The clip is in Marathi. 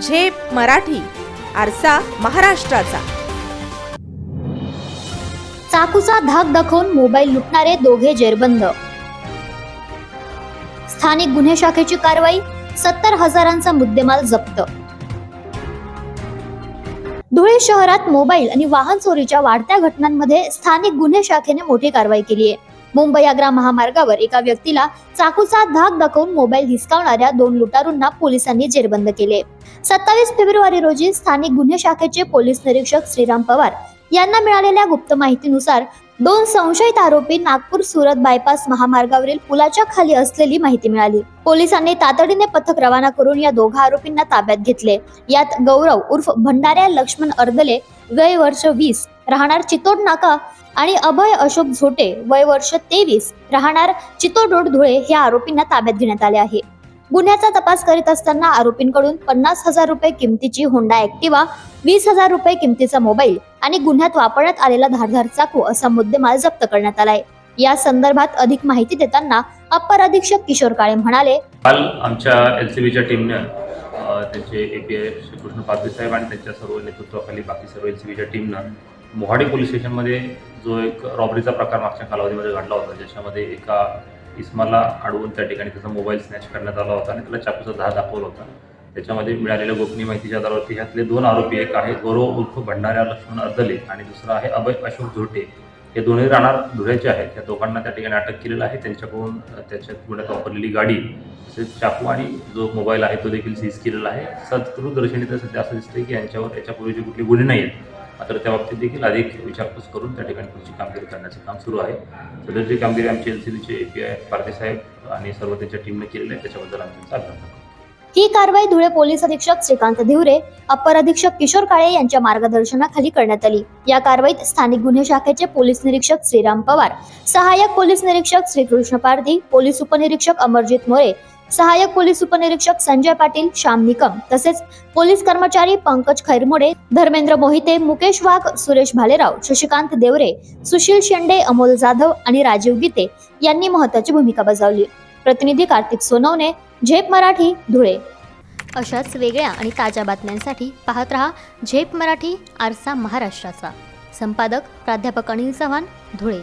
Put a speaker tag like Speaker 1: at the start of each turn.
Speaker 1: झेप मराठी आरसा महाराष्ट्राचा.
Speaker 2: चाकूचा धाक दाखवून मोबाईल लुटणारे दोघे जेरबंद. स्थानिक गुन्हे शाखेची कारवाई सत्तर हजारांचा मुद्देमाल जप्त. धुळे शहरात मोबाईल आणि वाहन चोरीच्या वाढत्या घटनांमध्ये स्थानिक गुन्हे शाखेने मोठी कारवाई केली आहे मुंबई आग्रा महामार्गावर एका व्यक्तीला चाकूचा धाक दाखवून मोबाईल हिसकावणाऱ्या दोन लुटारूंना पोलिसांनी जेरबंद केले. सत्तावीस फेब्रुवारी रोजी स्थानिक गुन्हे शाखेचे पोलीस निरीक्षक श्रीराम पवार यांना मिळालेल्या गुप्त माहितीनुसार दोन संशयित आरोपी नागपूर सुरत बायपास महामार्गावरील पुलाच्या खाली असलेली माहिती मिळाली. पोलिसांनी तातडीने पथक रवाना करून या दोघा आरोपींना ताब्यात घेतले. यात गौरव उर्फ भंडाऱ्या लक्ष्मण अर्दले वय वर्ष वीस राहणार चितोड नाका आणि अभय अशोक झोटे वय वर्ष तेवीस राहणार चितोडोड धुळे या आरोपींना ताब्यात घेण्यात आले आहे. गुन्ह्याचा तपास करीत असताना आरोपींकडून पन्नास हजार रुपये किमतीची होंडा ऍक्टिवा वीस हजार रुपये किमतीचा मोबाईल आणि गुन्ह्यात वापरण्यात आलेला धारधार चाकू असा मुद्देमाल जप्त करण्यात आलाय. या संदर्भात अधिक माहिती देताना अप्पर अधीक्षक किशोर काळे म्हणाले
Speaker 3: काल आमच्या एल सी बीच्या टीमने त्यांचे ए पी आय श्रीकृष्ण पादरी साहेब आणि त्यांच्या सर्व नेतृत्वाखाली बाकी सर्व एल सी बीच्या टीमनं मोहाडी पोलीस स्टेशनमध्ये जो एक रॉबरीचा प्रकार मागच्या कालावधीमध्ये घडला होता ज्याच्यामध्ये एका इस्माला अडवून त्या ठिकाणी त्याचा मोबाईल स्नॅच करण्यात आला होता आणि त्याला चाकूचा धार दाखवला होता. त्याच्यामध्ये मिळालेल्या गोपनीय माहितीच्या आधारावरती ह्यातले दोन आरोपी एक आहे गौरव उर्फ भंडाऱ्या लक्ष्मण अर्दले आणि दुसरा आहे अभय अशोक झोटे. हे दोन्ही राहणार धुळ्याचे आहेत. त्या दोघांना त्या ठिकाणी अटक केलेलं आहे. त्यांच्याकडून त्याच्या त्याच्यात गुन्ह्यात वापरलेली गाडी तसेच चाकू आणि जो मोबाईल आहे तो देखील सीज केलेला आहे. सत्कृदर्शनी तर सध्या असं दिसतंय की यांच्यावर याच्यापूर्वीचे कुठले गुन्हे नाही आहेत मात्र त्या बाबतीत देखील अधिक विचारपूस करून त्या ठिकाणी पुढची कामगिरी करण्याचं काम सुरू आहे. सदरची कामगिरी आमची एल सी बीचे ए पी आय पारदे साहेब आणि सर्व त्यांच्या टीमने केलेली आहे. त्याच्याबद्दल आम्ही त्यांचा
Speaker 2: ही कारवाई धुळे पोलीस अधीक्षक श्रीकांत धिवरे अपर अधीक्षक किशोर काळे यांच्या मार्गदर्शनाखाली करण्यात आली. या कारवाईत स्थानिक गुन्हे शाखेचे पोलीस निरीक्षक श्रीराम पवार सहाय्यक पोलीस निरीक्षक श्रीकृष्ण पारधी पोलीस उपनिरीक्षक अमरजित मोरे सहाय्यक पोलीस उपनिरीक्षक संजय पाटील श्याम निकम तसेच पोलीस कर्मचारी पंकज खैरमोडे धर्मेंद्र मोहिते मुकेश वाघ सुरेश भालेराव शशिकांत देवरे सुशील शेंडे अमोल जाधव आणि राजीव गीते यांनी महत्वाची भूमिका बजावली. प्रतिनिधी कार्तिक सोनवणे झेप मराठी धुळे. अशाच वेगळ्या आणि ताज्या बातम्यांसाठी पाहत रहा झेप मराठी आरसा महाराष्ट्राचा. संपादक प्राध्यापक अनिल चव्हाण धुळे.